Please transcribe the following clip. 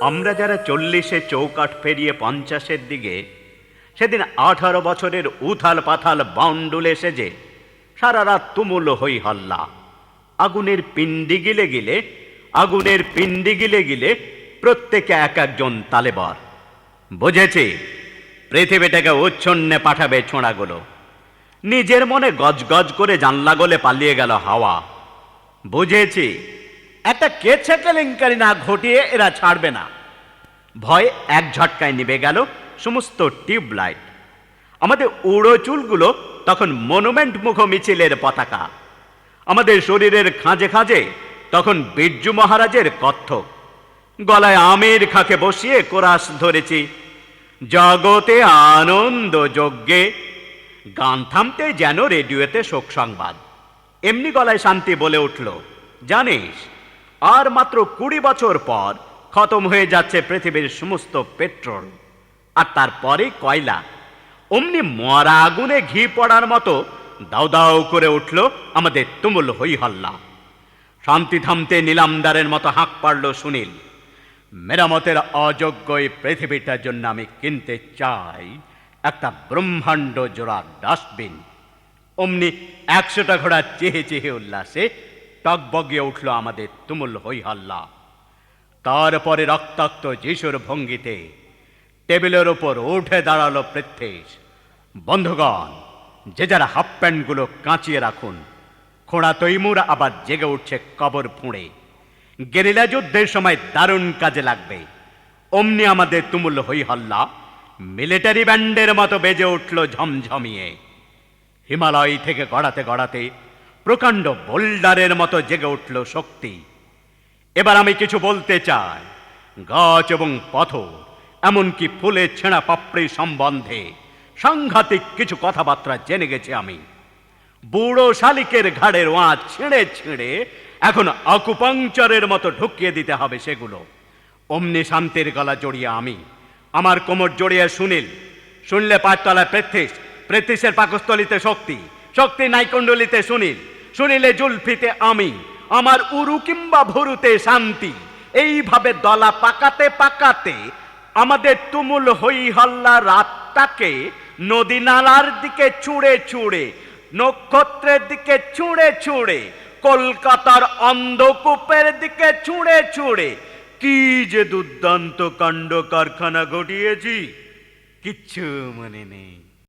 আমরা যারা চল্লিশে চৌকাঠ পেরিয়ে পঞ্চাশের দিকে, সেদিন আঠারো বছরের উথাল পাথাল বাউন্ডুলে সেজে সারা রাত তুমুল হই হল্লা। আগুনের পিণ্ডি গিলে গিলে, আগুনের পিণ্ডি গিলে গিলে প্রত্যেকে এক একজন তালেবর। বুঝেছি, পৃথিবীটাকে উচ্ছন্নে পাঠাবে ছোঁড়াগুলো। নিজের মনে গজগজ করে জানলা গলে পালিয়ে গেল হাওয়া। বুঝেছি একটা কেছে কেলেঙ্কারি না ঘটিয়ে এরা ছাড়বে না। ভয় এক ঝটকায় নিভে গেল সমস্ত টিউবলাইট। আমাদের উড়ো চুলগুলো তখন মনুমেন্ট মুখ মিছিলের পতাকা। আমাদের শরীরের খাঁজে খাঁজে তখন বীর্জু মহারাজের কত্থক গলায় আমের খাকে বসিয়ে কোরাস ধরেছি, জগতে আনন্দ যজ্ঞে। গান থামতে যেন রেডিওতে শোক সংবাদ। এমনি গলায় শান্তি বলে উঠল, জানিস আর মাত্র কুড়ি বছর পর খতম হয়ে যাচ্ছে পৃথিবীর সমস্ত পেট্রোল। আর তারপরে কয়লা। অমনি মরা আগুনে ঘি পড়ার মতো দাউ দাউ করে উঠল আমাদের তুমুল হই হল্লা শান্তি থামতে নিলামদারের মতো হাঁক পারল সুনীল। মেরামতের অযোগ্য এই পৃথিবীটার জন্য আমি কিনতে চাই একটা ব্রহ্মাণ্ড জোড়া ডাস্টবিন। অমনি একশোটা ঘোড়া চেহে চেহে উল্লাসে টকবগিয়ে উঠল আমাদের তুমুল হই হল্লা তারপরে রক্তাক্ত যিশুর ভঙ্গিতে টেবিলের ওপর উঠে দাঁড়াল পৃথ্বীশ। বন্ধুগণ, যে যারা হাফ প্যান্টগুলো কাঁচিয়ে রাখুন। খোঁড়া তৈমুর আবার জেগে উঠছে কবর ফুঁড়ে। গেরিলা যুদ্ধের সময় দারুণ কাজে লাগবে। অমনি আমাদের তুমুল হই হল্লা মিলিটারি ব্যান্ডের মতো বেজে উঠল ঝমঝমিয়ে। হিমালয় থেকে গড়াতে গড়াতে প্রকাণ্ড বোল্ডারের মতো জেগে উঠল শক্তি। এবার আমি কিছু বলতে চাই। গাছ এবং পথর, এমনকি ফুলের ছেঁড়া পাপড়ি সম্বন্ধে সাংঘাতিক কিছু কথাবার্তা জেনে গেছি আমি। বুড়ো শালিকের ঘাড়ের ওয়াঁচ ছিঁড়ে ছিঁড়ে এখন আকুপাংচারের মতো ঢুকিয়ে দিতে হবে সেগুলো। অমনি শান্তির গলা জড়িয়ে আমি, আমার কোমর জড়িয়ে সুনীল, শুনলে পাঁচতলায় প্রেথিস প্রেথিসের পাকস্থলিতে শক্তি শক্তি নাইকুণ্ডলিতে সুনীল। সুনীলে জুলফিতে আমি, আমার উরু কিংবা ভুরুতে শান্তি। এইভাবে দলা পাকাতে পাকাতে আমাদের তুমুল হই হল্লা রাতটাকে নদী নালার দিকে ছুঁড়ে ছুঁড়ে, নক্ষত্রের দিকে ছুঁড়ে ছুঁড়ে, কলকাতার অন্ধকূপের দিকে ছুঁড়ে ছুঁড়ে। কি যে দুর্দান্ত কাণ্ড কারখানা ঘটিয়েছি, কিচ্ছু মনে নেই।